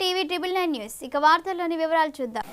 TV nine news. ఇక వార్తల్లోని వివరాలు చూద్దాం.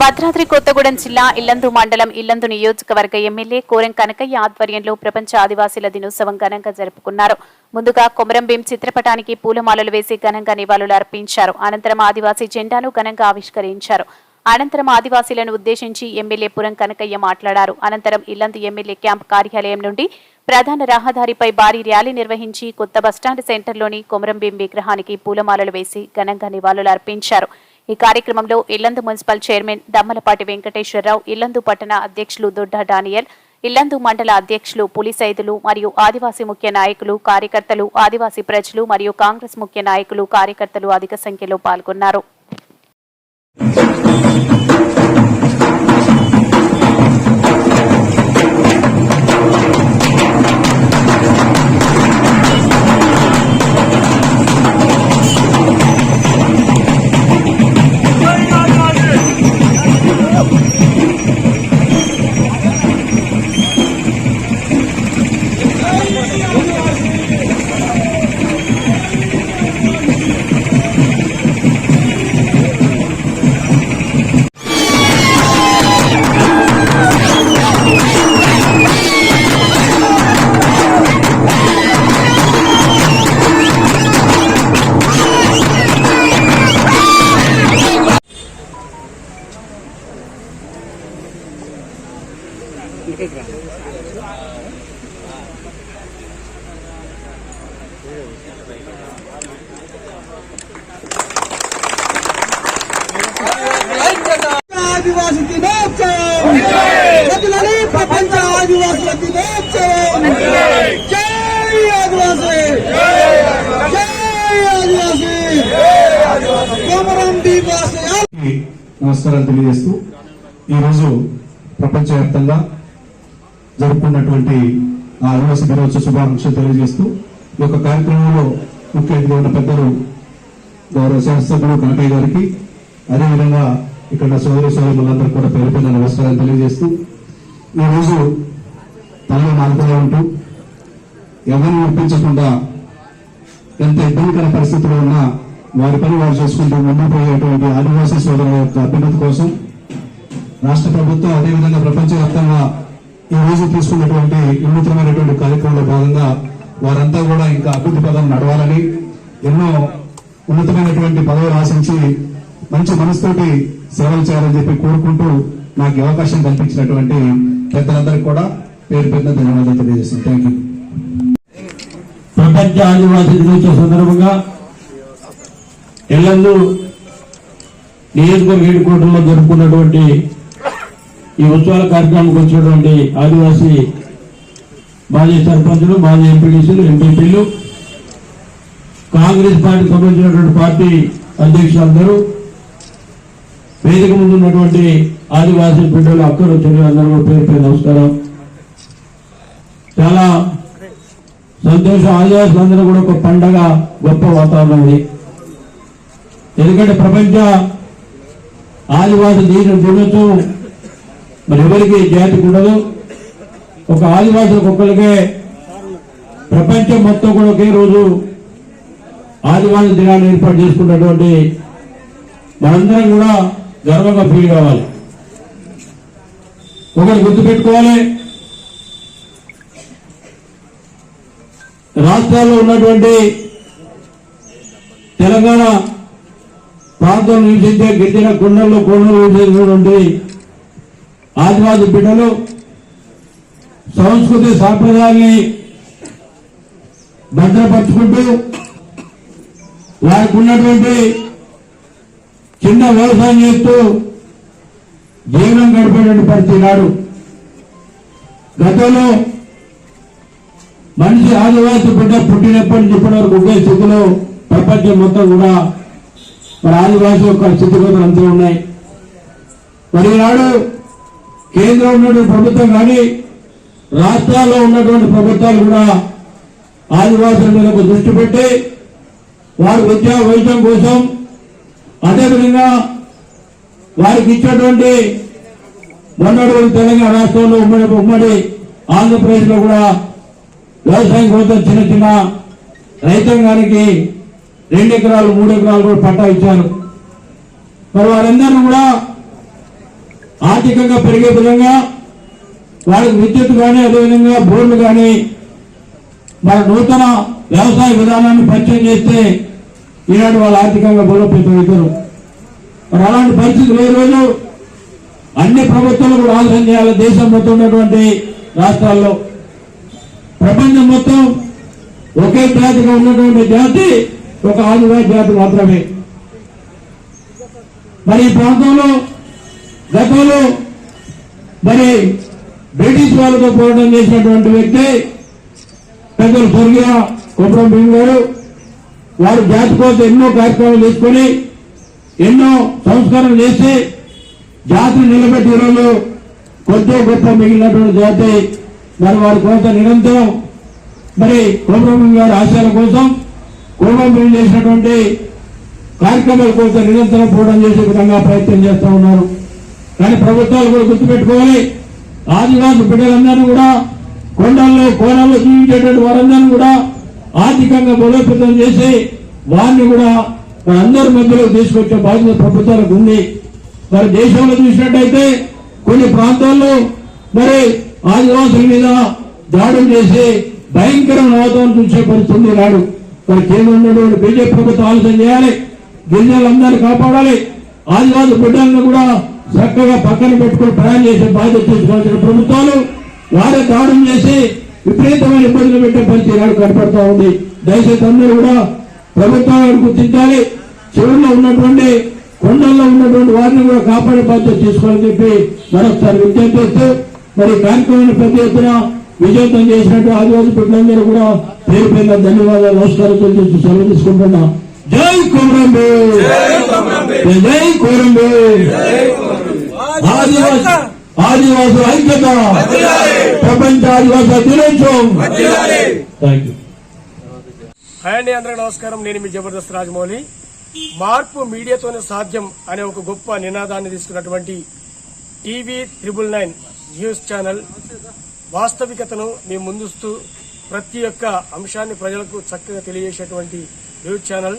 భద్రాద్రి కొత్తగూడెం జిల్లా ఇల్లందు మండలం ఇల్లందు నియోజకవర్గ ఎమ్మెల్యే కోరెం కనకయ్య ఆధ్వర్యంలో ప్రపంచ ఆదివాసీల దినోత్సవం ఘనంగా జరుపుకున్నారు. ముందుగా కొమరం భీం చిత్రపటానికి పూలమాలలు వేసి ఘనంగా నివాళులు అర్పించారు. అనంతరం ఆదివాసీ జెండాను ఘనంగా ఆవిష్కరించారు. అనంతరం ఆదివాసీలను ఉద్దేశించి ఎమ్మెల్యే పురం కనకయ్య మాట్లాడారు. అనంతరం ఇల్లందు ఎమ్మెల్యే క్యాంప్ కార్యాలయం నుండి ప్రధాన రహదారిపై భారీ ర్యాలీ నిర్వహించి కొత్త బస్టాండ్ సెంటర్లోని కొమరంభీం విగ్రహానికి పూలమాలలు వేసి ఘనంగా నివాళులు అర్పించారు. ఈ కార్యక్రమంలో ఇల్లందు మున్సిపల్ చైర్మన్ దమ్మలపాటి వెంకటేశ్వరరావు ఇల్లందు పట్టణ అధ్యక్షులు దొడ్డ డానియల్ ఇల్లందు మండల అధ్యక్షులు పులిసైదులు మరియు ఆదివాసీ ముఖ్య నాయకులు కార్యకర్తలు ఆదివాసీ ప్రజలు మరియు కాంగ్రెస్ ముఖ్య నాయకులు కార్యకర్తలు అధిక సంఖ్యలో పాల్గొన్నారు. ఆదివాసి దినోత్సవం ప్రజలని ప్రపంచ ఆదివాసుల దినోత్సవం జై జై నమస్కారాలు తెలియజేస్తూ ఈరోజు ప్రపంచవ్యాప్తంగా జరుపుకున్నటువంటి ఆదివాసీ దినోత్సవ శుభాకాంక్షలు తెలియజేస్తూ ఈ యొక్క కార్యక్రమంలో ముఖ్య అతిథిగా ఉన్న పెద్దలు గౌరవ శాస్త్రజ్ఞులు కనకయ్య గారికి అదేవిధంగా ఇక్కడ సోదరి సోదరులందరూ కూడా పేరు పేరు నమస్కారం తెలియజేస్తూ ఈరోజు తనలో నాలుగులో ఉంటూ ఎవరిని ఒప్పించకుండా ఎంత ఇబ్బందికర పరిస్థితిలో ఉన్నా వారి పని వారు చేసుకుంటూ ముందుకు పోయేటువంటి ఆదివాసీ సోదరుల యొక్క అభ్యున్నతి కోసం రాష్ట్ర ప్రభుత్వం అదేవిధంగా ప్రపంచవ్యాప్తంగా ఈ రోజు తీసుకున్నటువంటి వినూత్నమైనటువంటి కార్యక్రమంలో భాగంగా వారంతా కూడా ఇంకా అభివృద్ధి పదం నడవాలని ఎన్నో ఉన్నతమైనటువంటి పదవులు ఆశించి మంచి మనసుతోటి సేవలు చేయాలని చెప్పి కోరుకుంటూ నాకు అవకాశం కల్పించినటువంటి పెద్దలందరికీ కూడా పేరు పెద్ద ధన్యవాదాలు తెలియజేస్తాను థ్యాంక్ యూ ప్రపంచ ఆదివాసీ దినోత్సవ సందర్భంగా ఎల్లందు నియోజకవర్గ హెడ్ క్వార్టర్లో జరుపుకున్నటువంటి ఈ ఉత్సవాల కార్యక్రమానికి వచ్చినటువంటి ఆదివాసీ మాజీ సర్పంచులు మాజీ ఎంపీడీసీలు ఎంపీపీలు కాంగ్రెస్ పార్టీకి సంబంధించినటువంటి పార్టీ అధ్యక్షులందరూ వేదిక ముందు ఉన్నటువంటి ఆదివాసీ బిడ్డలు అక్కలు చెల్లెలందరూ పేరు పేరు నమస్కారం. చాలా సంతోషం ఆదివాసులందరూ కూడా ఒక పండగ గొప్ప వాతావరణం ఉంది ఎందుకంటే ప్రపంచ ఆదివాసీ దీని దినోత్సవం మరి ఎవరికి జాతి ఉండదు. ఒక ఆదివాసుల కుక్కలకే ప్రపంచం మొత్తం కూడా ఒకే రోజు ఆదివాసుల దినాన్ని ఏర్పాటు చేసుకున్నటువంటి మనందరం కూడా గర్వంగా ఫీల్ కావాలి. ఒకటి గుర్తుపెట్టుకోవాలి. రాష్ట్రాల్లో ఉన్నటువంటి తెలంగాణ ప్రాంతంలో నివసించే గిరిజన కొండల్లో కొండలు నివసించినటువంటి ఆదివాసి బిడ్డలు సంస్కృతి సాంప్రదాయాల్ని భద్రపరుచుకుంటూ వారికి ఉన్నటువంటి చిన్న వ్యవసాయం చేస్తూ జీవనం గడిపేటువంటి పరిస్థితి నాడు. గతంలో మనిషి ఆదివాసి బిడ్డ పుట్టినప్పటి నుంచి ఇప్పటి వరకు ఒకే స్థితిలో ప్రపంచం మొత్తం కూడా మరి ఆదివాసి యొక్క స్థితిగతులు అంతా ఉన్నాయి. మరి ఈనాడు కేంద్రం ఉన్నటువంటి ప్రభుత్వం కానీ రాష్ట్రాల్లో ఉన్నటువంటి ప్రభుత్వాలు కూడా ఆదివాసుల మీద దృష్టి పెట్టి వారి విద్యా వైద్యం కోసం అదేవిధంగా వారికి ఇచ్చేటువంటి మొన్నటి తెలంగాణ రాష్ట్రంలో ఉమ్మడి ఉమ్మడి ఆంధ్రప్రదేశ్లో కూడా వ్యవసాయం కోసం చిన్న చిన్న రైతాంగానికి రెండు ఎకరాలు మూడు ఎకరాలు కూడా పట్టా ఇచ్చారు. మరి వారందరూ కూడా ఆర్థికంగా పెరిగే విధంగా వాళ్ళకి విద్యుత్ కానీ అదేవిధంగా బోర్లు కానీ మన నూతన వ్యవసాయ విధానాన్ని పరిచయం చేస్తే ఈనాడు వాళ్ళు ఆర్థికంగా బలోపేతం అవుతారు. మరి అలాంటి పరిస్థితులు ఈ రోజు అన్ని ప్రభుత్వాలు కూడా ఆలోచన చేయాలి. దేశం మొత్తం ఉన్నటువంటి రాష్ట్రాల్లో ప్రపంచం మొత్తం ఒకే జాతిగా ఉన్నటువంటి జాతి ఒక ఆదివాసి జాతి మాత్రమే. మరి ఈ ప్రాంతంలో గతంలో మరి బ్రిటిష్ వాళ్ళతో పోరాటం చేసినటువంటి వ్యక్తి పెద్దలు స్వర్గీయ కుప్రం భీమ్ గారు వారు జాతి కోసం ఎన్నో కార్యక్రమాలు తీసుకొని ఎన్నో సంస్కరణలు చేసి జాతిని నిలబెట్టి ఈరోజు కొద్ది గొప్ప మిగిలినటువంటి జాతి. మరి వారి కోసం నిరంతరం మరి కుటుంబం గారి ఆశయాల కోసం కోబ్రహ్మ చేసినటువంటి కార్యక్రమాల కోసం నిరంతరం పోవడం చేసే విధంగా ప్రయత్నం చేస్తూ ఉన్నారు. కానీ ప్రభుత్వాలు కూడా గుర్తుపెట్టుకోవాలి. ఆదివాసి బిడ్డలందరూ కూడా కొండల్లో కోనల్లో జీవించేటువంటి వారందరినీ కూడా ఆర్థికంగా బలోపేతం చేసి వారిని కూడా అందరి మధ్యలో తీసుకొచ్చే బాధ్యత ప్రభుత్వాలకు ఉంది. మరి దేశంలో చూసినట్టయితే కొన్ని ప్రాంతాల్లో మరి ఆదివాసుల మీద దాడులు చేసి భయంకరమైన వాతావరణం చూసే పరిస్థితి రాడు మరి కేంద్రంలో బీజేపీ ప్రభుత్వం ఆలోచన చేయాలి. గిరిజనులందరినీ కాపాడాలి. ఆదివాసి బిడ్డలను కూడా చక్కగా పక్కన పెట్టుకొని ప్రయాణం చేసే బాధ్యత తీసుకోవాల్సిన ప్రభుత్వాలు వారే దాడులు చేసి విపరీతమైన ఇబ్బందులు పెట్టే పరిస్థితి నాడు కనపడతా ఉంది. దయచేసి అందరూ కూడా ప్రభుత్వాలను గుర్తించాలి. చివరిలో ఉన్నటువంటి కొండల్లో ఉన్నటువంటి వారిని కూడా కాపాడే బాధ్యత తీసుకోవాలని చెప్పి మరొకసారి విజ్ఞప్తి చేస్తూ మరి కార్యక్రమాన్ని పెద్ద ఎత్తున విజయవంతం చేసినట్టు ఆదివాసీ బిడ్డలందరూ కూడా పేరు పేరు ధన్యవాదాలు నమస్కారం తెలియజేస్తూ సెలవు తీసుకుంటున్నాం. జై కోరంబే జై కోరంబే ఆదివాసి ఆదివాసుల ఐక్యత. ప్రపంచ ఆదివాసుల దినోత్సవం థ్యాంక్ యూ హాయ్ అండి అందరికీ నమస్కారం. నేను మీ జబర్దస్త్ రాజమౌళి. మార్పు మీడియాతోనే సాధ్యం అనే ఒక గొప్ప నినాదాన్ని తీసుకున్నటువంటి TV triple nine news channel వాస్తవికతను మీ ముందుస్తూ ప్రతి ఒక్క అంశాన్ని ప్రజలకు చక్కగా తెలియజేసేటువంటి news channel.